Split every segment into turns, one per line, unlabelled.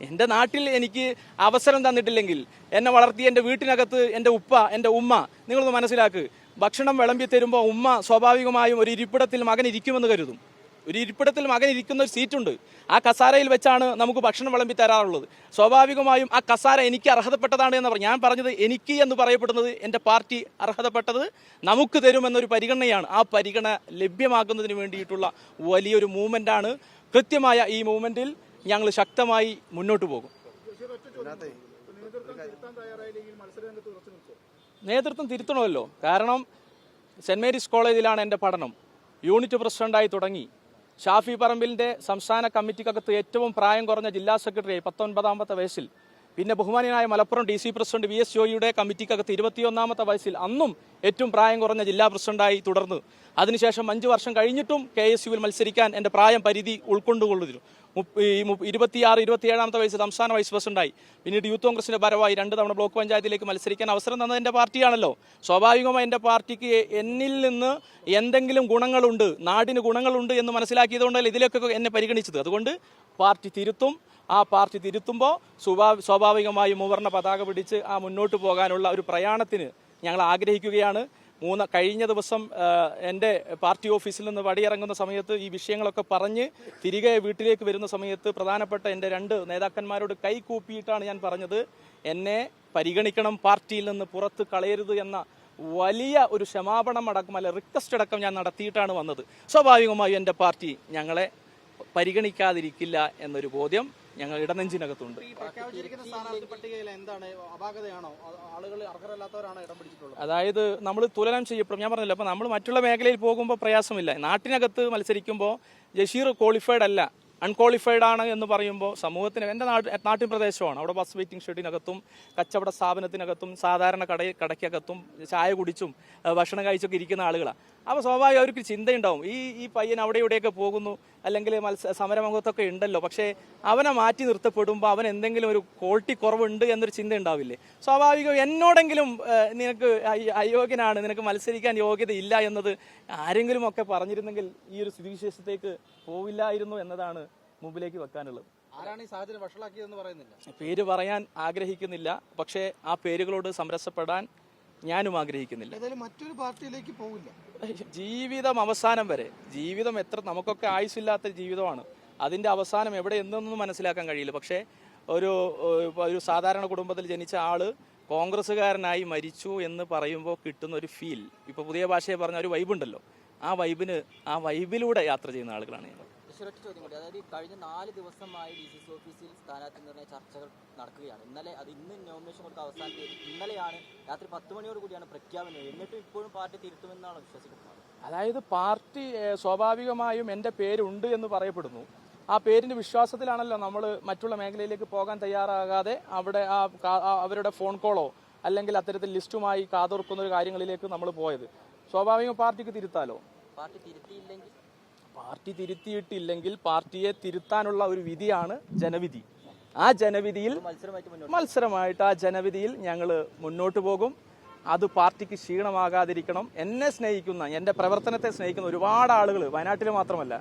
എന്റെ നാട്ടിൽ എനിക്ക് അവസരം തന്നിട്ടില്ലെങ്കിൽ എന്നെ വളർത്തി എന്റെ വീട്ടിനകത്ത് എന്റെ ഉപ്പ എന്റെ ഉമ്മ നിങ്ങളൊന്ന് മനസ്സിലാക്ക്. ഭക്ഷണം വിളമ്പി തരുമ്പോൾ ഉമ്മ സ്വാഭാവികമായും ഒരു ഇരിപ്പിടത്തിൽ മകൻ ഇരിക്കുമെന്ന് കരുതും. ഒരു ഇരിപ്പിടത്തിൽ മകൻ ഇരിക്കുന്ന ഒരു സീറ്റുണ്ട്. ആ കസാരയിൽ വെച്ചാണ് നമുക്ക് ഭക്ഷണം വിളമ്പി തരാറുള്ളത്. സ്വാഭാവികമായും ആ കസാര എനിക്ക് അർഹതപ്പെട്ടതാണ് എന്ന് പറഞ്ഞു ഞാൻ പറഞ്ഞത് എനിക്ക് എന്ന് പറയപ്പെടുന്നത് എന്റെ പാർട്ടി അർഹതപ്പെട്ടത് നമുക്ക് തരുമെന്നൊരു പരിഗണനയാണ്. ആ പരിഗണന ലഭ്യമാക്കുന്നതിന് വേണ്ടിയിട്ടുള്ള വലിയൊരു മൂവ്മെന്റാണ് കൃത്യമായ ഈ മൂവ്മെന്റിൽ ഞങ്ങൾ ശക്തമായി മുന്നോട്ട് പോകും. നേതൃത്വം തിരുത്തണമല്ലോ. കാരണം സെന്റ് മേരീസ് കോളേജിലാണ് എന്റെ പഠനം. യൂണിറ്റ് പ്രസിഡന്റായി തുടങ്ങി. ഷാഫി പറമ്പിലിന്റെ സംസ്ഥാന കമ്മിറ്റിക്കകത്ത് ഏറ്റവും പ്രായം കുറഞ്ഞ ജില്ലാ സെക്രട്ടറിയായി പത്തൊൻപതാമത്തെ വയസ്സിൽ. പിന്നെ ബഹുമാനിയായ Malappuram D C president V S ജോയിയുടെ കമ്മിറ്റിക്കകത്ത് ഇരുപത്തിയൊന്നാമത്തെ വയസ്സിൽ അന്നും ഏറ്റവും പ്രായം കുറഞ്ഞ ജില്ലാ പ്രസിഡന്റായി തുടർന്ന് അതിനുശേഷം അഞ്ച് വർഷം കഴിഞ്ഞിട്ടും കെ എസ് യുവിൽ മത്സരിക്കാൻ എന്റെ പ്രായം പരിധി ഉൾക്കൊണ്ടുകൊള്ളുന്നു. ഇരുപത്തിയാറ് ഇരുപത്തിയേഴാമത്തെ വയസ്സ് സംസ്ഥാന വൈസ് പ്രസിഡന്റായി. പിന്നീട് യൂത്ത് കോൺഗ്രസിന്റെ ഭരവായി രണ്ട് തവണ ബ്ലോക്ക് പഞ്ചായത്തിലേക്ക് മത്സരിക്കാൻ അവസരം തന്നത് എന്റെ പാർട്ടിയാണല്ലോ. സ്വാഭാവികമായി എന്റെ പാർട്ടിക്ക് എന്നിൽ നിന്ന് എന്തെങ്കിലും ഗുണങ്ങളുണ്ട് നാടിന് ഗുണങ്ങളുണ്ട് എന്ന് മനസ്സിലാക്കിയതുകൊണ്ടല്ല ഇതിലൊക്കെ എന്നെ പരിഗണിച്ചത്. അതുകൊണ്ട് പാർട്ടി തിരുത്തും. ആ പാർട്ടി തിരുത്തുമ്പോൾ സ്വാഭാ- സ്വാഭാവികമായും മൂവർണ പതാക പിടിച്ച് ആ മുന്നോട്ട് പോകാനുള്ള ഒരു പ്രയാണത്തിന് ഞങ്ങൾ ആഗ്രഹിക്കുകയാണ്. മൂന്ന് കഴിഞ്ഞ ദിവസം എന്റെ പാർട്ടി ഓഫീസിൽ നിന്ന് വടിയിറങ്ങുന്ന സമയത്ത് ഈ വിഷയങ്ങളൊക്കെ പറഞ്ഞ് തിരികെ വീട്ടിലേക്ക് വരുന്ന സമയത്ത് പ്രധാനപ്പെട്ട എന്റെ രണ്ട് നേതാക്കന്മാരോട് കൈകൂപ്പിയിട്ടാണ് ഞാൻ പറഞ്ഞത് എന്നെ പരിഗണിക്കണം പാർട്ടിയിൽ നിന്ന് പുറത്ത് കളയരുത് എന്ന വലിയ ഒരു ക്ഷമാപണം അടക്കം അല്ല റിക്വസ്റ്റ് അടക്കം ഞാൻ നടത്തിയിട്ടാണ് വന്നത്. സ്വാഭാവികമായും എന്റെ പാർട്ടി ഞങ്ങളെ പരിഗണിക്കാതിരിക്കില്ല എന്നൊരു ബോധ്യം ഞങ്ങൾ ഇടനെഞ്ചിനകത്തുണ്ട്. അതായത് നമ്മൾ തുലനം ചെയ്യപ്പെടും. ഞാൻ പറഞ്ഞില്ല അപ്പോൾ നമ്മൾ മറ്റുള്ള മേഖലയിൽ പോകുമ്പോൾ പ്രയാസമില്ല. നാട്ടിനകത്ത് മത്സരിക്കുമ്പോൾ ജഷീർ ക്വാളിഫൈഡ് അല്ല അൺക്വാളിഫൈഡ് ആണ് എന്ന് പറയുമ്പോൾ സമൂഹത്തിന് എന്റെ നാട്ട് നാട്ടിൻ പ്രദേശമാണ്. അവിടെ ബസ് വെയിറ്റിംഗ് ഷെഡിനകത്തും കച്ചവട സ്ഥാപനത്തിനകത്തും സാധാരണ കട കടയ്ക്കകത്തും ചായ കുടിച്ചും ഭക്ഷണം കഴിച്ചൊക്കെ ഇരിക്കുന്ന ആളുകളാണ് അപ്പോൾ സ്വാഭാവികം അവർക്ക് ചിന്തയുണ്ടാവും. ഈ ഈ പയ്യൻ അവിടെ ഇവിടെയൊക്കെ പോകുന്നു അല്ലെങ്കിൽ മത്സ സമരമുഖത്തൊക്കെ ഉണ്ടല്ലോ. പക്ഷേ അവനെ മാറ്റി നിർത്തപ്പെടുമ്പോൾ അവൻ എന്തെങ്കിലും ഒരു ക്വാളിറ്റി കുറവുണ്ട് എന്നൊരു ചിന്ത ഉണ്ടാവില്ലേ? സ്വാഭാവികം എന്നോടെങ്കിലും നിനക്ക് അയോഗ്യനാണ് നിനക്ക് മത്സരിക്കാൻ യോഗ്യത ഇല്ല എന്നത് ആരെങ്കിലും ഒക്കെ പറഞ്ഞിരുന്നെങ്കിൽ ഈ ഒരു സ്ഥിതിവിശേഷത്തേക്ക് പോവില്ലായിരുന്നു എന്നതാണ് മുമ്പിലേക്ക് വെക്കാനുള്ളത്.
ആരാണ് ഈ സാഹചര്യം വഷളാക്കിയതെന്ന് പറയുന്നില്ല.
പേര് പറയാൻ ആഗ്രഹിക്കുന്നില്ല. പക്ഷേ ആ പേരുകളോട് സമരസപ്പെടാൻ ഞാനും ആഗ്രഹിക്കുന്നില്ല.
ഏതായാലും മറ്റൊരു പാർട്ടിയിലേക്ക് പോകില്ല
ജീവിതം അവസാനം വരെ ജീവിതം എത്ര നമുക്കൊക്കെ ആയുസില്ലാത്ത ജീവിതമാണ്. അതിന്റെ അവസാനം എവിടെ എന്നൊന്നും മനസ്സിലാക്കാൻ കഴിയില്ല. പക്ഷേ ഒരു ഒരു സാധാരണ കുടുംബത്തിൽ ജനിച്ച ആൾ കോൺഗ്രസ്സുകാരനായി മരിച്ചു എന്ന് പറയുമ്പോൾ കിട്ടുന്ന ഒരു ഫീൽ ഇപ്പോൾ പുതിയ ഭാഷയെ പറഞ്ഞ ഒരു വൈബുണ്ടല്ലോ ആ വൈബിന് ആ വൈബിലൂടെ യാത്ര ചെയ്യുന്ന ആളുകളാണ് ഞങ്ങൾ.
ഒരൊറ്റ ചോദ്യം കൂടി. അതായത് കഴിഞ്ഞ നാല് ദിവസമായി ഡി സി സി ഓഫീസിൽ സ്ഥാനാർത്ഥി നിർണയ ചർച്ചകൾ നടക്കുകയാണ്. ഇന്നലെ അത് ഇന്ന് നോമിനേഷൻ കൊടുത്ത അവസാന തീയതി ഇന്നലെയാണ്. രാത്രി പത്ത് മണിയോട് കൂടിയാണ് പ്രഖ്യാപനം എന്നിട്ടും ഇപ്പോഴും പാർട്ടി തിരുത്തുമെന്നാണ് വിശ്വസിക്കുന്നത്
അതായത് പാർട്ടി സ്വാഭാവികമായും എന്റെ പേരുണ്ട് എന്ന് പറയപ്പെടുന്നു. ആ പേരിന്റെ വിശ്വാസത്തിലാണല്ലോ നമ്മൾ മറ്റുള്ള മേഖലയിലേക്ക് പോകാൻ തയ്യാറാകാതെ അവിടെ ആ ആ അവരുടെ ഫോൺ കോളോ അല്ലെങ്കിൽ അത്തരത്തിൽ ലിസ്റ്റുമായി കാതോർക്കുന്ന ഒരു കാര്യങ്ങളിലേക്ക് നമ്മൾ പോയത്. സ്വാഭാവികം പാർട്ടിക്ക് തിരുത്താലോ?
പാർട്ടി തിരുത്തിയില്ലെങ്കിൽ
പാർട്ടി തിരുത്തിയിട്ടില്ലെങ്കിൽ പാർട്ടിയെ തിരുത്താനുള്ള ഒരു വിധിയാണ് ജനവിധി. ആ ജനവിധിയിൽ
മത്സരമായിട്ട്
ആ ജനവിധിയിൽ ഞങ്ങൾ മുന്നോട്ട് പോകും. അത് പാർട്ടിക്ക് ക്ഷീണമാകാതിരിക്കണം. എന്നെ സ്നേഹിക്കുന്ന എന്റെ പ്രവർത്തനത്തെ സ്നേഹിക്കുന്ന ഒരുപാട് ആളുകൾ വയനാട്ടിൽ മാത്രമല്ല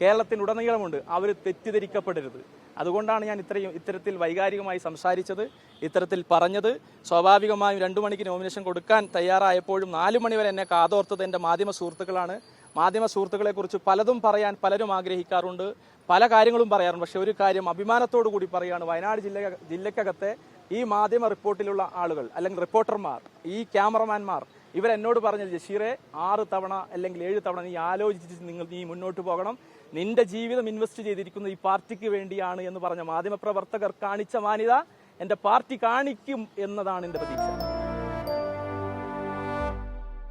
കേരളത്തിലുടനീളമുണ്ട്. അവർ തെറ്റിദ്ധരിക്കപ്പെടരുത്. അതുകൊണ്ടാണ് ഞാൻ ഇത്രയും ഇത്തരത്തിൽ വൈകാരികമായി സംസാരിച്ചത് ഇത്തരത്തിൽ പറഞ്ഞത്. സ്വാഭാവികമായും രണ്ടു മണിക്ക് നോമിനേഷൻ കൊടുക്കാൻ തയ്യാറായപ്പോഴും നാലു മണി വരെ എന്നെ കാതോർത്തത് എന്റെ മാധ്യമ സുഹൃത്തുക്കളാണ്. മാധ്യമ സുഹൃത്തുക്കളെ കുറിച്ച് പലതും പറയാൻ പലരും ആഗ്രഹിക്കാറുണ്ട്. പല കാര്യങ്ങളും പറയാറുണ്ട്. പക്ഷെ ഒരു കാര്യം അഭിമാനത്തോടു കൂടി പറയുകയാണ് വയനാട് ജില്ല ജില്ലക്കകത്തെ ഈ മാധ്യമ റിപ്പോർട്ടിലുള്ള ആളുകൾ അല്ലെങ്കിൽ റിപ്പോർട്ടർമാർ ഈ ക്യാമറമാൻമാർ ഇവരെന്നോട് പറഞ്ഞത് ജഷീറെ ആറ് തവണ അല്ലെങ്കിൽ ഏഴ് തവണ നീ ആലോചിച്ച് നിങ്ങൾ നീ മുന്നോട്ട് പോകണം. നിന്റെ ജീവിതം ഇൻവെസ്റ്റ് ചെയ്തിരിക്കുന്നത് ഈ പാർട്ടിക്ക് വേണ്ടിയാണ് എന്ന് പറഞ്ഞ മാധ്യമപ്രവർത്തകർ കാണിച്ച മാന്യത എന്റെ പാർട്ടി കാണിക്കും എന്നതാണ് എന്റെ പ്രതീക്ഷ.